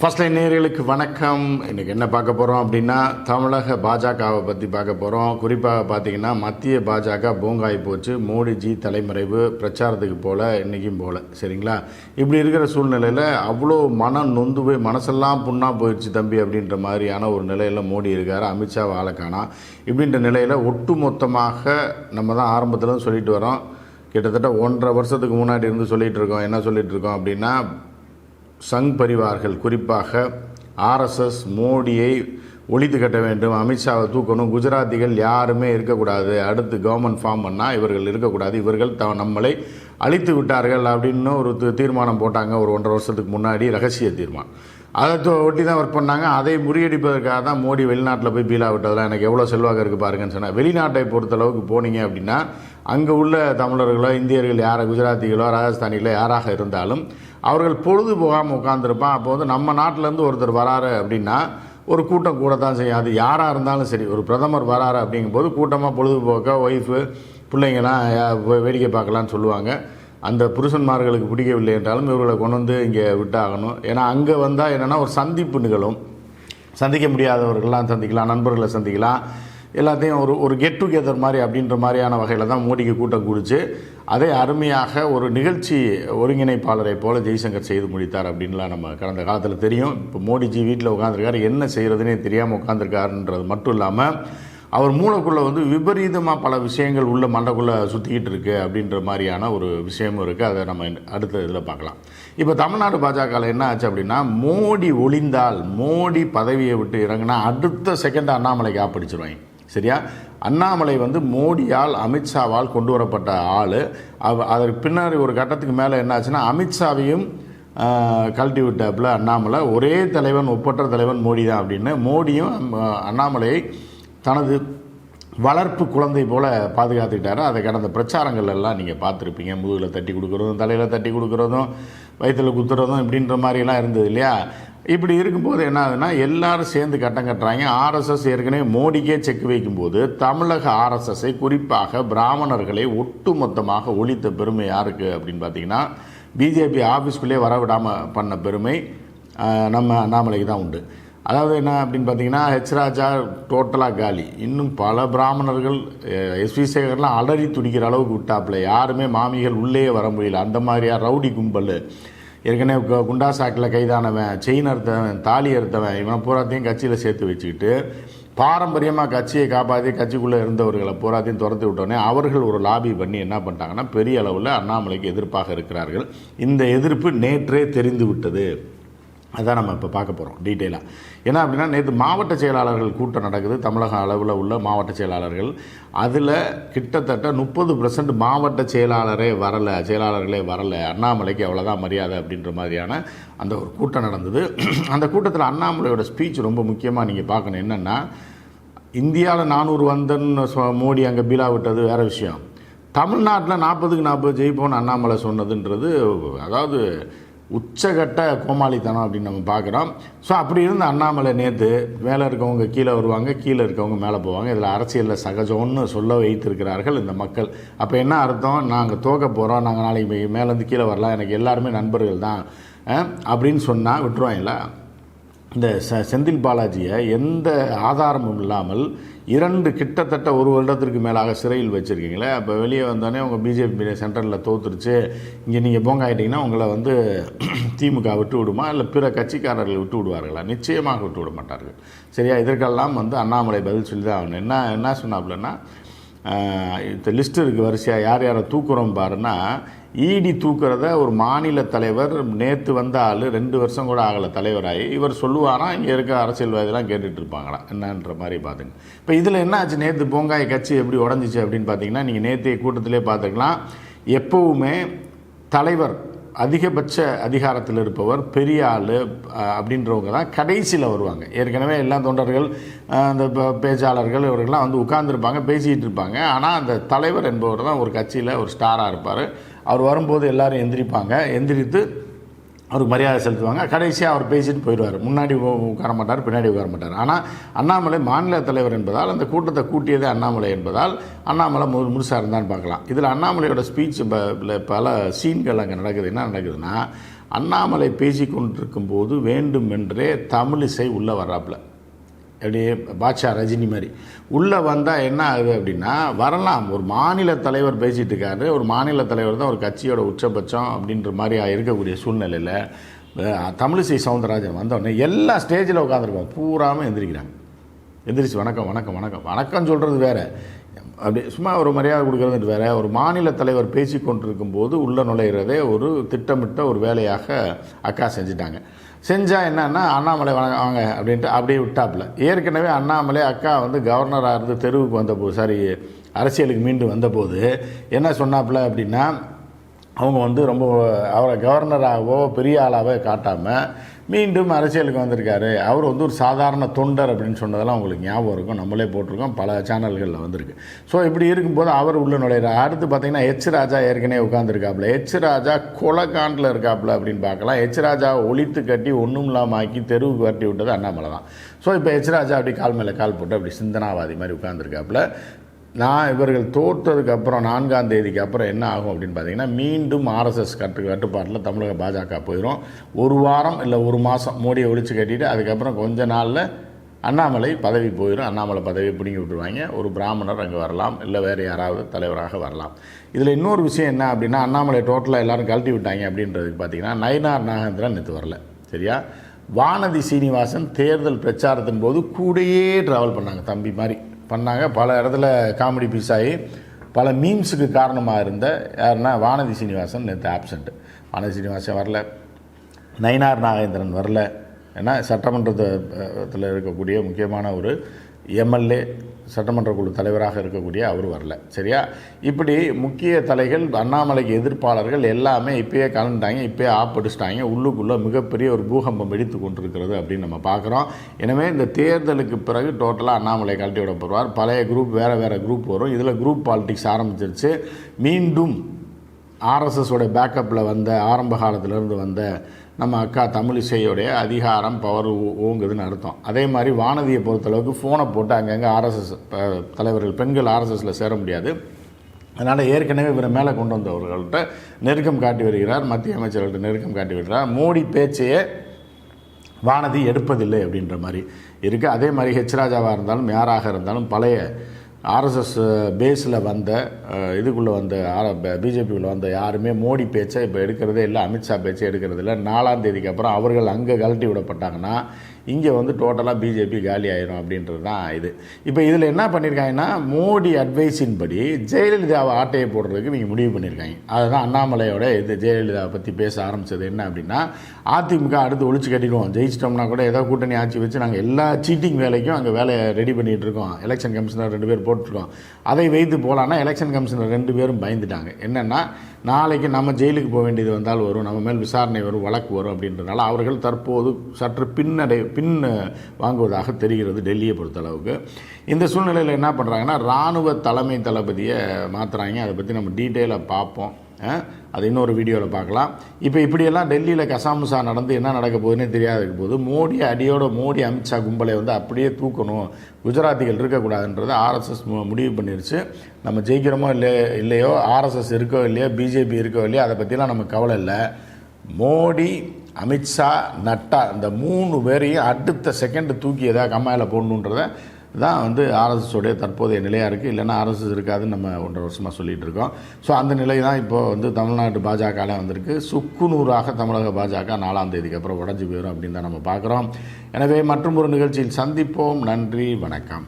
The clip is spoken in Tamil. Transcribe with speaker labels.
Speaker 1: ஃபர்ஸ்ட் லைன் நேர்களுக்கு வணக்கம். இன்றைக்கி என்ன பார்க்க போகிறோம் அப்படின்னா தமிழக பாஜகவை பற்றி பார்க்க போகிறோம் குறிப்பாக பார்த்தீங்கன்னா மத்திய பாஜக பூங்காய் போச்சு. மோடிஜி தலைமறைவு பிரச்சாரத்துக்கு போல் இன்றைக்கும் போல. சரிங்களா? இப்படி இருக்கிற சூழ்நிலையில் அவ்வளோ மனம் நொந்து போய் மனசெல்லாம் புண்ணாக போயிடுச்சு தம்பி அப்படின்ற மாதிரியான ஒரு நிலையில் மோடி இருக்கார். அமித்ஷா வாழக்கானா இப்படின்ற நிலையில் ஒட்டு மொத்தமாக நம்ம தான் ஆரம்பத்தில் சொல்லிட்டு வரோம். கிட்டத்தட்ட ஒன்றரை வருஷத்துக்கு முன்னாடி இருந்து சொல்லிகிட்டு இருக்கோம். என்ன சொல்லிகிட்டு இருக்கோம் அப்படின்னா சங் பரிவார்கள் குறிப்பாக ஆர்எஸ்எஸ் மோடியை ஒழித்து கட்ட வேண்டும் அமித்ஷாவை தூக்கணும் குஜராத்திகள் யாருமே இருக்கக்கூடாது அடுத்து கவர்மெண்ட் ஃபார்ம் பண்ணால் இவர்கள் இருக்கக்கூடாது இவர்கள் த நம்மளை அழித்து விட்டார்கள் அப்படின்னு ஒரு தீர்மானம் போட்டாங்க ஒரு ஒன்றரை வருஷத்துக்கு முன்னாடி ரகசிய தீர்மானம். அதை ஒட்டி தான் ஒர்க் பண்ணாங்க அதை முறியடிப்பதற்காக தான் மோடி வெளிநாட்டில் போய் பீலா விட்டதெல்லாம் எனக்கு எவ்வளோ செல்வாக்கு இருக்குது பாருங்கன்னு சொன்னால் வெளிநாட்டை பொறுத்தளவுக்கு போனீங்க அப்படின்னா அங்கே உள்ள தமிழர்களோ இந்தியர்கள் யாரை குஜராத்திகளோ ராஜஸ்தானிகளோ யாராக இருந்தாலும் அவர்கள் பொழுது போகாமல் உட்காந்துருப்பான் அப்போ வந்து நம்ம நாட்டிலேருந்து ஒருத்தர் வராரு அப்படின்னா ஒரு கூட்டம் கூட தான் செய்யும். அது யாராக இருந்தாலும் சரி ஒரு பிரதமர் வராரு அப்படிங்கும்போது கூட்டமாக பொழுதுபோக்க ஒய்ஃபு பிள்ளைங்களாம் வேடிக்கை பார்க்கலான்னு சொல்லுவாங்க. அந்த புருஷன்மார்களுக்கு பிடிக்கவில்லை என்றாலும் இவர்களை கொண்டு வந்து இங்கே விட்டாகணும். ஏன்னா அங்கே வந்தால் என்னென்னா ஒரு சந்திப்பு நிகழும். சந்திக்க முடியாதவர்கள்லாம் சந்திக்கலாம் நண்பர்களை சந்திக்கலாம். எல்லாத்தையும் ஒரு ஒரு கெட் டுகெதர் மாதிரி அப்படின்ற மாதிரியான வகையில் தான் மோடிக்கு கூட்டம் கூடிச்சு. அதை அருமையாக ஒரு நிகழ்ச்சி ஒருங்கிணைப்பாளரை போல ஜெய்சங்கர் செய்து முடித்தார் அப்படின்லாம் நம்ம கடந்த காலத்தில் தெரியும். இப்போ மோடிஜி வீட்டில் உட்காந்துருக்காரு என்ன செய்கிறதுனே தெரியாமல் உட்காந்துருக்காருன்றது மட்டும் இல்லாமல் அவர் மூளைக்குள்ளே வந்து விபரீதமாக பல விஷயங்கள் உள்ள மண்டைக்குள்ளே சுற்றிக்கிட்டு இருக்குது அப்படின்ற மாதிரியான ஒரு விஷயமும் இருக்குது அதை நம்ம அடுத்த இதில் பார்க்கலாம். இப்போ தமிழ்நாடு பாஜகவில் என்ன ஆச்சு அப்படின்னா மோடி ஒளிந்தால் மோடி பதவியை விட்டு இறங்கினா அடுத்த செகண்ட் அண்ணாமலைக்கு ஆப்பிடிச்சிருவாங்க சரியா? அண்ணாமலை வந்து மோடியால் அமித்ஷாவால் கொண்டு வரப்பட்ட ஆள். அவ அதற்கு பின்னாடி ஒரு கட்டத்துக்கு மேலே என்னாச்சுன்னா அமித்ஷாவையும் கழட்டி விட்டாப்புல அண்ணாமலை. ஒரே தலைவன் ஒப்பற்ற தலைவன் மோடி தான் அப்படின்னு மோடியும் அண்ணாமலையை தனது வளர்ப்பு குழந்தை போல பாதுகாத்துக்கிட்டாரு. அதை கடந்த பிரச்சாரங்கள் எல்லாம் நீங்கள் பார்த்துருப்பீங்க. முதுகில் தட்டி கொடுக்குறதும் தலையில் தட்டி கொடுக்குறதும் வயிற்றில் குத்துறதும் இப்படின்ற மாதிரிலாம் இருந்தது இல்லையா? இப்படி இருக்கும்போது என்ன ஆகுதுன்னா எல்லாரும் சேர்ந்து கட்டம் கட்டுறாங்க. ஆர்எஸ்எஸ் ஏற்கனவே மோடிக்கே செக் வைக்கும்போது தமிழக ஆர்எஸ்எஸ்ஸை குறிப்பாக பிராமணர்களை ஒட்டுமொத்தமாக ஒழித்த பெருமை யாருக்கு அப்படின்னு பார்த்தீங்கன்னா பிஜேபி ஆஃபீஸ்க்குள்ளே வர விடாமல் பண்ண பெருமை நம்ம அண்ணாமலைக்கு தான் உண்டு. அதாவது என்ன அப்படின்னு பார்த்தீங்கன்னா ஹெச் ராஜா டோட்டலாக காலி. இன்னும் பல பிராமணர்கள் எஸ்வி சேகர்லாம் அலறி துடிக்கிற அளவுக்கு விட்டாப்புல. யாருமே மாமிகள் உள்ளே வர முடியல. அந்த மாதிரியா ரவுடி கும்பல். ஏற்கனவே குண்டா சாக்கில் கைதானவன் செயின் அறுத்தவன் தாலி அறுத்தவன் இவனை பூராத்தையும் கட்சியில் சேர்த்து வச்சுக்கிட்டு பாரம்பரியமாக கட்சியை காப்பாற்றி கட்சிக்குள்ளே இருந்தவர்களை பூராத்தையும் துரத்தி விட்டோன்னே அவர்கள் ஒரு லாபி பண்ணி என்ன பண்ணிட்டாங்கன்னா பெரிய அளவில் அண்ணாமலைக்கு எதிர்ப்பாக இருக்கிறார்கள். இந்த எதிர்ப்பு நேற்றே தெரிந்து விட்டது. அதான் நம்ம இப்போ பார்க்க போகிறோம் டீட்டெயிலாக ஏன்னா அப்படின்னா நேற்று மாவட்ட செயலாளர்கள் கூட்டம் நடக்குது தமிழக அளவில் உள்ள மாவட்ட செயலாளர்கள். அதில் கிட்டத்தட்ட முப்பது பர்சன்ட் மாவட்ட செயலாளரே வரலை செயலாளர்களே வரலை. அண்ணாமலைக்கு அவ்வளோதான் மரியாதை அப்படின்ற மாதிரியான அந்த ஒரு கூட்டம் நடந்தது. அந்த கூட்டத்தில் அண்ணாமலையோட ஸ்பீச் ரொம்ப முக்கியமாக நீங்கள் பார்க்கணும். என்னென்னா இந்தியாவில் நானூறு வந்தன்னு சொ- மோடி அங்கே பீலா விட்டது வேறு விஷயம். தமிழ்நாட்டில் நாற்பதுக்கு நாற்பது ஜெயிப்போன்னு அண்ணாமலை சொன்னதுன்றது அதாவது உச்சகட்ட கோமாளித்தனம் அப்படின்னு நம்ம பார்க்குறோம். ஸோ அப்படி இருந்த அண்ணாமலை நேற்று மேலே இருக்கவங்க கீழே வருவாங்க கீழே இருக்கவங்க மேலே போவாங்க. இதில் அரசியலில் சகஜம்னு சொல்ல வைத்திருக்கிறார்கள் இந்த மக்கள். அப்போ என்ன அர்த்தம்? நாங்கள் தோக்க போகிறோம் நாங்கள் நாளைக்கு மேலேருந்து கீழே வரலாம் எனக்கு எல்லாருமே நண்பர்கள் தான் அப்படின்னு சொன்னால் விட்டுருவாங்களா? இந்த ச செந்தில் பாலாஜியை எந்த ஆதாரமும் இல்லாமல் இரண்டு கிட்டத்தட்ட ஒரு வருடத்திற்கு மேலாக சிறையில் வச்சுருக்கீங்களே அப்போ வெளியே வந்தோடனே உங்கள் பிஜேபி சென்ட்ரலில் தோத்துருச்சு இங்கே நீங்கள் போங்க ஆகிட்டிங்கன்னா உங்களை வந்து திமுக விட்டு விடுமா இல்லை பிற கட்சிக்காரர்கள் விட்டு விடுவார்களா? நிச்சயமாக விட்டு விட மாட்டார்கள். சரியா இதற்கெல்லாம் வந்து அண்ணாமலை பதில் சொல்லி தான் ஆகணும். என்ன என்ன சொன்னாப்புலன்னா லிஸ்ட் இருக்குது வரிசையாக யார் யாரை தூக்குறோம் பாருன்னா ஈடி தூக்குறத ஒரு மாநில தலைவர் நேற்று வந்த ஆள் ரெண்டு வருஷம் கூட ஆகலை தலைவராகி இவர் சொல்லுவாராம் இங்கே இருக்க அரசியல்வாதிலாம் கேட்டுட்டு இருப்பாங்களா? என்னன்ற மாதிரி பார்த்துங்க. இப்போ இதில் என்ன ஆச்சு? நேற்று பூங்காய் கட்சி எப்படி உடஞ்சிச்சு அப்படின்னு பார்த்தீங்கன்னா நீங்கள் நேற்றைய கூட்டத்திலே பார்த்துக்கலாம். எப்போவுமே தலைவர் அதிகபட்ச அதிகாரத்தில் இருப்பவர் பெரிய ஆள் அப்படின்றவங்க தான் கடைசியில் வருவாங்க. ஏற்கனவே எல்லா தொண்டர்கள் அந்த பேச்சாளர்கள் இவர்கள்லாம் வந்து உட்கார்ந்துருப்பாங்க பேசிகிட்டு இருப்பாங்க. ஆனால் அந்த தலைவர் என்பவர் தான் ஒரு கட்சியில் ஒரு ஸ்டாராக இருப்பார். அவர் வரும்போது எல்லாரும் எந்திரிப்பாங்க. எந்திரித்து அவருக்கு மரியாதை செலுத்துவாங்க. கடைசியாக அவர் பேசிட்டு போயிடுவார். முன்னாடி உட்கார மாட்டார் பின்னாடி உட்கார மாட்டார். ஆனால் அண்ணாமலை மாநில தலைவர் என்பதால் அந்த கூட்டத்தை கூட்டியதே அண்ணாமலை என்பதால் அண்ணாமலை முழு முழுசாக இருந்தான்னு பார்க்கலாம். இதில் அண்ணாமலையோட ஸ்பீச் பல சீன்கள் அங்கே நடக்குது. என்ன நடக்குதுன்னா அண்ணாமலை பேசி கொண்டிருக்கும் போது வேண்டுமென்றே தமிழிசை உள்ளே வர்றாப்புல. அப்படியே பாட்ஷா ரஜினி மாதிரி. உள்ளே வந்தால் என்ன ஆகுது அப்படின்னா வரலாம். ஒரு மாநில தலைவர் பேசிகிட்டு இருக்காரு. ஒரு மாநில தலைவர் தான் ஒரு கட்சியோட உச்சபட்சம் அப்படின்ற மாதிரி இருக்கக்கூடிய சூழ்நிலையில் தமிழிசை சவுந்தரராஜன் வந்தோடனே எல்லா ஸ்டேஜில் உட்காந்துருக்கோம் பூராமல் எந்திரிக்கிறாங்க. எந்திரிச்சு வணக்கம் வணக்கம் வணக்கம். வணக்கம் சொல்கிறது வேறு. அப்படி சும்மா ஒரு மரியாதை கொடுக்குறது வேற ஒரு மாநில தலைவர் பேசி கொண்டிருக்கும் போது உள்ளே நுழையிறதே ஒரு திட்டமிட்ட ஒரு வேலையாக அக்கா செஞ்சுட்டாங்க. செஞ்சால் என்னன்னா அண்ணாமலை வணங்க வாங்க அப்படின்ட்டு அப்படியே விட்டாப்புல. ஏற்கனவே அண்ணாமலை அக்கா வந்து கவர்னராக இருந்து தெருவுக்கு வந்தபோது சாரி அரசியலுக்கு மீண்டும் வந்தபோது என்ன சொன்னாப்புல அப்படின்னா அவங்க வந்து ரொம்ப அவரை கவர்னராகவோ பெரிய ஆளாகவோ காட்டாமல் மீண்டும் அரசியலுக்கு வந்திருக்காரு. அவர் வந்து ஒரு சாதாரண தொண்டர் அப்படின்னு சொன்னதெல்லாம் உங்களுக்கு ஞாபகம் இருக்கும். நம்மளே போட்டிருக்கோம். பல சேனல்களில் வந்திருக்கு. ஸோ இப்படி இருக்கும்போது அவர் உள்ள நுழையிறார். அடுத்து பார்த்தீங்கன்னா எச் ராஜா ஏற்கனவே உட்காந்துருக்காப்புல எச் ராஜா கொலகாண்டில் இருக்காப்புல அப்படின்னு பார்க்கலாம். எச் ராஜா ஒழித்து கட்டி ஒன்றும் இல்லாமல் ஆக்கி தெருவுக்கு வரட்டி விட்டது அண்ணாமலை தான் ஸோ இப்போ எச் ராஜா அப்படி கால் மேலே கால் போட்டு அப்படி சிந்தனாவாதி மாதிரி உட்காந்துருக்காப்புல நான் இவர்கள் தோற்றதுக்கு அப்புறம் நான்காம் தேதிக்கு அப்புறம் என்ன ஆகும் அப்படின்னு பார்த்தீங்கன்னா மீண்டும் ஆர்எஸ்எஸ் கட்டு கட்டுப்பாட்டில் தமிழக பாஜக போயிடும் ஒரு வாரம் இல்லை ஒரு மாதம் மோடியை ஒழிச்சு கட்டிட்டு அதுக்கப்புறம் கொஞ்ச நாளில் அண்ணாமலை பதவி போயிடும் அண்ணாமலை பதவி பிடுங்கி விட்டுருவாங்க. ஒரு பிராமணர் அங்கே வரலாம். இல்லை வேறு யாராவது தலைவராக வரலாம். இதில் இன்னொரு விஷயம் என்ன அப்படின்னா அண்ணாமலை டோட்டலாக எல்லோரும் கழட்டி விட்டாங்க அப்படின்றதுக்கு பார்த்தீங்கன்னா நயினார் நாகேந்திரன் நேற்று வரல. சரியா? வானதி சீனிவாசன் தேர்தல் பிரச்சாரத்தின் போது கூடயே ட்ராவல் பண்ணாங்க தம்பி மாதிரி. பண்ணாங்க. பல இடத்துல காமெடி பீஸ் ஆகி பல மீம்ஸுக்கு காரணமாக இருந்த யாருன்னா வானதி சீனிவாசன் நேற்று ஆப்சண்ட்டு வானதி சீனிவாசன் வரல. நயினார் நாகேந்திரன் வரல. ஏன்னா சட்டமன்றத்தில் இருக்கக்கூடிய முக்கியமான ஒரு எம்எல்ஏ சட்டமன்ற குழு தலைவராக இருக்கக்கூடிய அவர் வரல. சரியா? இப்படி முக்கிய தலைகள் அண்ணாமலைக்கு எதிர்ப்பாளர்கள் எல்லாமே இப்பயே கலந்துட்டாங்க இப்பயே ஆப்படிச்சிட்டாங்க உள்ளுக்குள்ளே மிகப்பெரிய ஒரு பூகம்பம் வெடித்து கொண்டிருக்கிறது அப்படின்னு நம்ம பார்க்குறோம். எனவே இந்த தேர்தலுக்கு பிறகு டோட்டலாக அண்ணாமலை கழட்டி விட போகிறார் பழைய குரூப் வேறு வேறு குரூப் வரும். இதில் குரூப் பாலிடிக்ஸ் ஆரம்பிச்சிருச்சு. மீண்டும் ஆர்எஸ்எஸோட பேக்கப்பில் வந்த ஆரம்ப காலத்திலேருந்து வந்த நம்ம அக்கா தமிழிசையோடைய அதிகாரம் பவர் ஓங்குதுன்னு அர்த்தம். அதே மாதிரி வானதியை பொறுத்தளவுக்கு ஃபோனை போட்டு அங்கங்கே ஆர்எஸ்எஸ் தலைவர்கள் பெண்கள் ஆர்எஸ்எஸில் சேர முடியாது. அதனால் ஏற்கனவே இவரை மேலே கொண்டு வந்தவர்கள்ட்ட நெருக்கம் காட்டி வருகிறார் மத்திய அமைச்சர்கள்ட்ட நெருக்கம் காட்டி வருகிறார். மோடி பேச்சையே வானதி எடுப்பதில்லை அப்படின்ற மாதிரி இருக்குது அதே மாதிரி ஹெச் ராஜாவாக இருந்தாலும் யாராக இருந்தாலும் பழைய ஆர்எஸ்எஸ் பேஸில் வந்த இதுக்குள்ளே வந்த ஆர் பிஜேபிக்குள்ளே வந்த யாருமே மோடி பேச்சை இப்போ எடுக்கிறதே இல்லை அமித்ஷா பேச்சை எடுக்கிறது இல்லை நாலாம் தேதிக்கு அப்புறம் அவர்கள் அங்கே கழட்டி விடப்பட்டாங்கன்னா இங்கே வந்து டோட்டலாக பிஜேபி காலி ஆயிரும் அப்படின்றது தான் இது. இப்போ இதில் என்ன பண்ணியிருக்காங்கன்னா மோடி அட்வைஸின் படி ஜெயலலிதாவை ஆட்டையை போடுறதுக்கு நீங்கள் முடிவு பண்ணியிருக்காங்க அதுதான் அண்ணாமலையோட இது ஜெயலலிதாவை பற்றி பேச ஆரம்பித்தது என்ன அப்படின்னா அதிமுக அடுத்து ஒழிச்சு கட்டிடுவோம். ஜெயிச்சிட்டோம்னா கூட ஏதோ கூட்டணி ஆட்சி வச்சு நாங்கள் எல்லா சீட்டிங் வேலைக்கும் அங்கே வேலையை ரெடி பண்ணிகிட்டு இருக்கோம். எலெக்ஷன் கமிஷனர் ரெண்டு பேர் போட்டிருக்கோம். அதை வைத்து போகலான்னா எலெக்ஷன் கமிஷனர் ரெண்டு பேரும் பயந்துட்டாங்க. என்னென்னா நாளைக்கு நம்ம ஜெயிலுக்கு போக வேண்டியது வந்தால் வரும் நம்ம மேல் விசாரணை வரும் வழக்கு வரும் அப்படின்றதுனால அவர்கள் தற்போது சற்று பின்னடை பின் வாங்குவதாக தெரிகிறது டெல்லியை பொறுத்தளவுக்கு. இந்த சூழ்நிலையில் என்ன பண்ணுறாங்கன்னா இராணுவ தலைமை தளபதியை மாற்றுறாங்க அதை பற்றி நம்ம டீட்டெயிலாக பார்ப்போம். அது இன்னொரு வீடியோவில் பார்க்கலாம். இப்போ இப்படியெல்லாம் டெல்லியில் கசாமுசா நடந்து என்ன நடக்க போகுதுன்னே தெரியாத போது மோடி அடியோட மோடி அமித்ஷா கும்பலை வந்து அப்படியே தூக்கணும். குஜராத்திகள் இருக்கக்கூடாதுன்றதை ஆர்எஸ்எஸ் முடிவு பண்ணிருச்சு. நம்ம ஜெயிக்கிறோமோ இல்லையோ இல்லையோ ஆர்எஸ்எஸ் இருக்கோ இல்லையோ பிஜேபி இருக்கோ இல்லையோ அதை பற்றிலாம் நமக்கு கவலை இல்லை. மோடி அமித்ஷா நட்டா இந்த மூணு பேரையும் அடுத்த செகண்ட் தூக்கி எதாவது கம்மாயில் போடணுன்றத தான் வந்து ஆர்எஸ்எஸோடைய தற்போதைய நிலையாக இருக்குது இல்லைன்னா ஆர்எஸ்எஸ் இருக்காதுன்னு நம்ம ஒன்றரை வருஷமாக சொல்லிகிட்டு இருக்கோம். ஸோ அந்த நிலை தான் இப்போது வந்து தமிழ்நாட்டு பாஜகவில் வந்திருக்கு. சுக்குநூறாக தமிழக பாஜக நாலாம் தேதிக்கு அப்புறம் உடஞ்சி போயிடும் அப்படின்னு தான் நம்ம பார்க்குறோம். எனவே மற்றும் ஒரு நிகழ்ச்சியில் சந்திப்போம். நன்றி வணக்கம்.